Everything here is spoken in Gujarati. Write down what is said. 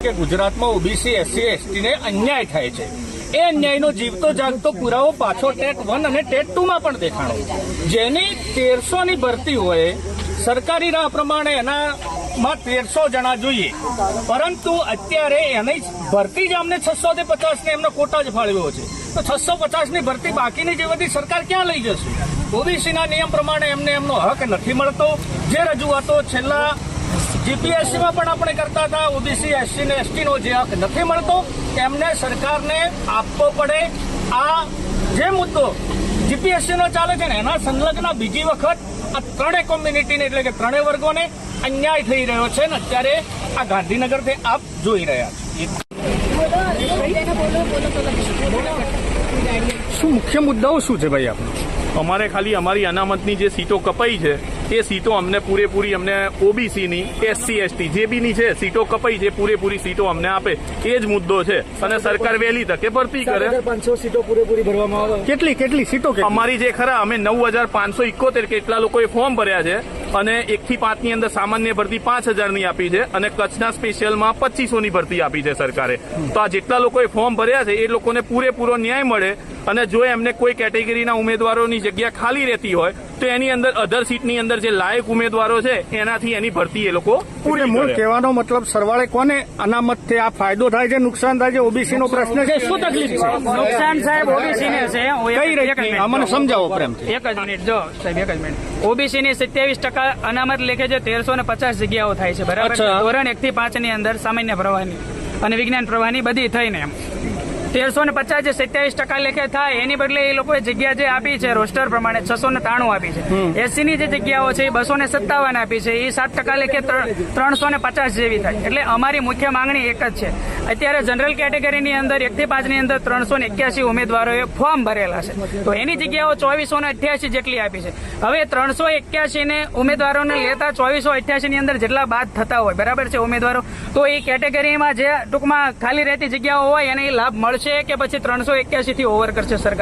કે ગુજરાતમાં ઓબીસી એસસી એસટીને અન્યાય થાય છે. એ અન્યાયનો જીવતો જાગતો પુરાવો પાછો ટેટ વન અને ટેટ ટુ માં પણ દેખાણો. જેની તેરસો ની ભરતી હોય, સરકારી રાહ પ્રમાણે એનામાં તેરસો જણા જોઈએ. પરંતુ અત્યારે એની ભરતી જ અમને છસો થી પચાસ ને એમનો કોટા જ ફાળવ્યો છે. તો છસો પચાસની ભરતી બાકીની જે બધી સરકાર ક્યાં લઈ જશે? ઓબીસીના નિયમ પ્રમાણે એમને એમનો હક નથી મળતો. જે રજૂઆતો છેલ્લા જીપીએસસીમાં પણ આપણે કરતા હતા ઓબીસી એસસી ને એસટી નો જે હક નથી મળતો એમને સરકારને આપવો પડે. આ જે મુદ્દો જીપીએસસી નો ચાલે છે ને એના સંલગ્ન બીજી વખત આ ત્રણેય કોમ્યુનિટીને એટલે કે ત્રણેય વર્ગોને અન્યાય થઈ રહ્યો છે ને અત્યારે આ ગાંધીનગરથી આપ જોઈ રહ્યા છો. શું મુખ્ય મુદ્દાઓ શું છે ભાઈ આપણે અમારે ખાલી અમારી અનામતની જે સીટો કપાઈ છે એ સીટો અમને પૂરેપૂરી અમને ઓબીસીની એસસી એસટી જે બીની છે સીટો કપાઈ છે પૂરેપૂરી સીટો અમને આપે. એ જ મુદ્દો છે. અને સરકાર વહેલી તકે ભરતી કરે. પાંચસો સીટો પૂરેપૂરી ભરવામાં આવે. કેટલી કેટલી સીટો અમારી જે ખરા અમે નવ હજાર પાંચસો ઇકોતેર કેટલા લોકોએ ફોર્મ ભર્યા છે અને એક થી પાંચની અંદર સામાન્ય ભરતી પાંચ હજારની આપી છે અને કચ્છના સ્પેશિયલમાં પચીસો ની ભરતી આપી છે સરકારે. તો આ જેટલા લોકોએ ફોર્મ ભર્યા છે એ લોકોને પૂરેપૂરો ન્યાય મળે અને જો એમને કોઈ કેટેગરીના ઉમેદવારોની જગ્યા ખાલી રહેતી હોય તો એની અંદર અધર સીટની અંદર જે લાયક ઉમેદવારો છે એનાથી એની ભરતી એ લોકો પૂરી મૂળ કહેવાનો મતલબ સરવાળે કોને અનામતથી આ ફાયદો થાય છે નુકસાન થાય છે ઓબીસી નો પ્રશ્ન છે? શું તકલીફ છે? નુકસાન સાહેબ ઓબીસી ને છે. કઈ એક જ રીતની મિનિટ. અમને સમજાવો પ્રેમથી એક જ મિનિટ જો સાહેબ એક જ મિનિટ. ઓબીસી ની સત્યાવીસ ટકા અનામત લેખે છે તેરસો ને પચાસ જગ્યાઓ થાય છે બરાબર. ધોરણ એક થી પાંચની અંદર સામાન્ય પ્રવાહની અને વિજ્ઞાન પ્રવાહની બધી થઈને એમ. તેરસો ને પચાસ જે સત્યાવીસ ટકા લેખે થાય એની બદલે એ લોકોએ જગ્યા જે આપી છે રોસ્ટર પ્રમાણે છસો ને ત્રાણું આપી છે. એસી ની જે જગ્યાઓ છે એ બસો ને સત્તાવન આપી છે એ સાત ટકા લેખે ત્રણસો ને પચાસ જેવી થાય. એટલે અમારી મુખ્ય માંગણી એક જ છે. અત્યારે જનરલ કેટેગરીની અંદર એક થી પાંચની અંદર ત્રણસો ને એક્યાસી ઉમેદવારોએ ફોર્મ ભરેલા છે. તો એની જગ્યાઓ ચોવીસો ને અઠ્યાસી જેટલી આપી છે. હવે ત્રણસો એક્યાસી ને ઉમેદવારોને લેતા ચોવીસો અઠ્યાસી ની અંદર જેટલા બાદ થતા હોય બરાબર છે ઉમેદવારો? તો એ કેટેગરીમાં જે ટૂંકમાં ખાલી રહેતી જગ્યાઓ હોય એને લાભ મળશે કે પછી ત્રણસો એક્યાસી થી ઓવર કરશે સરકાર?